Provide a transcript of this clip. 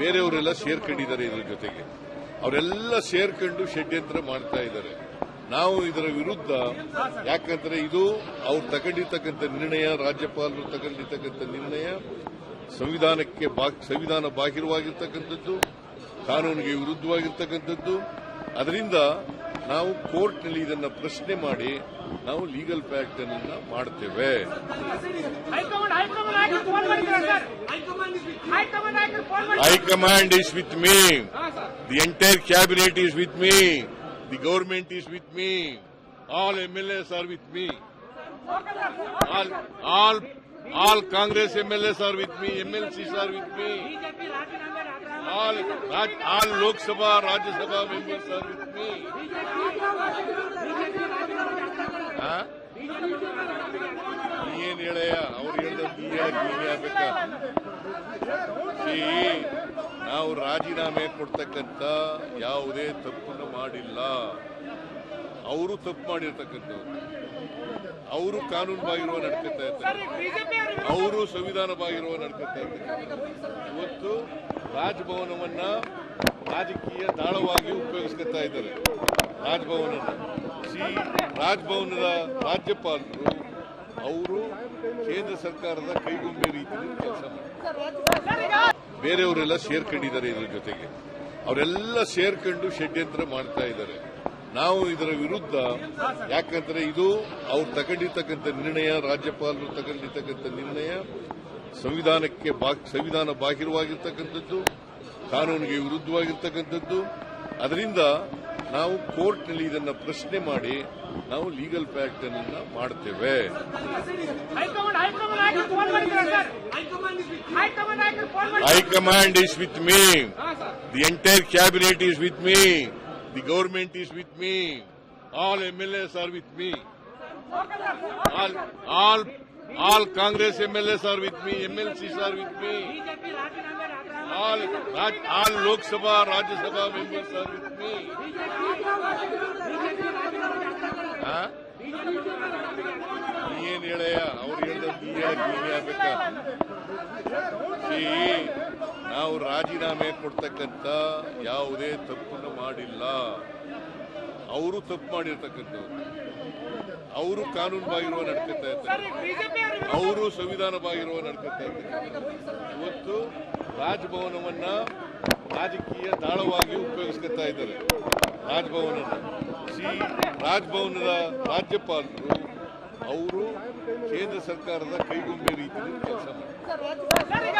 ಬೇರೆಯವರೆಲ್ಲ ಸೇರ್ಕೊಂಡಿದ್ದಾರೆ ಇದರ ಜೊತೆಗೆ. ಅವರೆಲ್ಲ ಸೇರ್ಕೊಂಡು ಷಡ್ಯಂತ್ರ ಮಾಡ್ತಾ ಇದ್ದಾರೆ. ನಾವು ಇದರ ವಿರುದ್ಧ ಯಾಕಂದ್ರೆ ಇದು ಅವ್ರು ತಗೊಂಡಿರ್ತಕ್ಕಂಥ ನಿರ್ಣಯ, ರಾಜ್ಯಪಾಲರು ತಗೊಂಡಿರ್ತಕ್ಕಂಥ ನಿರ್ಣಯ, ಸಂವಿಧಾನಕ್ಕೆ ಸಂವಿಧಾನ ಬಾಹಿರವಾಗಿರ್ತಕ್ಕಂಥದ್ದು, ಕಾನೂನಿಗೆ ವಿರುದ್ಧವಾಗಿರ್ತಕ್ಕಂಥದ್ದು. ಅದರಿಂದ ನಾವು ಕೋರ್ಟ್ನಲ್ಲಿ ಇದನ್ನು ಪ್ರಶ್ನೆ ಮಾಡಿ ನಾವು ಲೀಗಲ್ ಅನ್ನ ಮಾಡ್ತೇವೆ. High Command is with me. The entire cabinet is with me. The government is with me. All MLAs are with me. All, all, all Congress MLAs are with me. MLCs are with me. All, all Lok Sabha, Rajya Sabha members are with me. ಹೇಳಯ್ಯ ಅವ್ರು ಹೇಳ್ದಂಗೆ ನಾವು ರಾಜೀನಾಮೆ ಕೊಡ್ತಕ್ಕಂಥ ಯಾವುದೇ ತಪ್ಪನ್ನು ಮಾಡಿಲ್ಲ. ಅವರು ತಪ್ಪು ಮಾಡಿರ್ತಕ್ಕಂಥವ್ರು. ಅವರು ಕಾನೂನು ಬಾಗಿರುವ ನಡ್ಕೊತಾ ಇರ್ತಾರೆ ಅವರು ಸಂವಿಧಾನ ಬಾಗಿರುವ ನಡ್ಕೊತಾ ಇರ್ತಾರೆ ಇವತ್ತು ರಾಜಭವನವನ್ನ ರಾಜಕೀಯ ದಾಳವಾಗಿ ಉಪಯೋಗಿಸ್ಕೊತಾ ಇದ್ದಾರೆ. ರಾಜಭವನ ಸಿ ರಾಜಭವನದ ರಾಜ್ಯಪಾಲರು ಅವರು ಕೇಂದ್ರ ಸರ್ಕಾರದ ಕೈಗೊಂಬೆ ರೀತಿಯಲ್ಲಿ ಕೆಲಸ ಮಾಡ್ತಾರೆ. ಬೇರೆಯವರೆಲ್ಲ ಸೇರ್ಕೊಂಡಿದ್ದಾರೆ ಇದರ ಜೊತೆಗೆ. ಅವರೆಲ್ಲ ಸೇರ್ಕೊಂಡು ಷಡ್ಯಂತ್ರ ಮಾಡ್ತಾ ಇದ್ದಾರೆ. ನಾವು ಇದರ ವಿರುದ್ಧ, ಯಾಕಂದ್ರೆ ಇದು ಅವ್ರು ತಗೊಂಡಿರ್ತಕ್ಕಂಥ ನಿರ್ಣಯ, ರಾಜ್ಯಪಾಲರು ತಗೊಂಡಿರ್ತಕ್ಕಂಥ ನಿರ್ಣಯ, ಸಂವಿಧಾನಕ್ಕೆ ಸಂವಿಧಾನ ಬಾಹಿರವಾಗಿರ್ತಕ್ಕಂಥದ್ದು, ಕಾನೂನಿಗೆ ವಿರುದ್ಧವಾಗಿರ್ತಕ್ಕಂಥದ್ದು. ಅದರಿಂದ ನಾವು ಕೋರ್ಟ್ನಲ್ಲಿ ಇದನ್ನ ಪ್ರಶ್ನೆ ಮಾಡಿ ನಾವು ಲೀಗಲ್ ಫ್ಯಾಕ್ಟ್ ಅನ್ನ ಮಾಡ್ತೇವೆ. High command high command with phone the sir? Cabinet is phone me the government is with me all MLs are with me. The all Congress MLAs are with me M L C sir with me all all Lok Sabha Rajya Sabha members sir with me ಏನ್ ಹೇಳಯ್ಯ ಅವ್ರು ಹೇಳಿದ್ರು ಹೇಳಕ್ ನೀವೇ C ನಾವು ರಾಜೀನಾಮೆ ಕೊಡ್ತಕ್ಕಂಥ ಯಾವುದೇ ತಪ್ಪನ್ನು ಮಾಡಿಲ್ಲ. ಅವರು ತಪ್ಪು ಮಾಡಿರ್ತಕ್ಕಂಥವ್ರು. ಅವರು ಕಾನೂನು ಬಾಗಿರುವ ನಡ್ಕೊತಾ ಇದ್ದಾರೆ ಅವರು ಸಂವಿಧಾನ ಬಾಗಿರುವ ನಡ್ಕೊತಾ ಇದ್ದಾರೆ. ಇವತ್ತು ರಾಜಭವನವನ್ನ ರಾಜಕೀಯ ದಾಳವಾಗಿ ಉಪಯೋಗಿಸ್ಕೊತಾ ಇದ್ದಾರೆ. ರಾಜಭವನ ಸಿ. ರಾಜಭವನದ ರಾಜ್ಯಪಾಲರು ಅವರು ಕೇಂದ್ರ ಸರ್ಕಾರದ ಕೈಗೊಂಬೆ ರೀತಿಯಲ್ಲಿ ಕೆಲಸ ಮಾಡ್ತಾರೆ.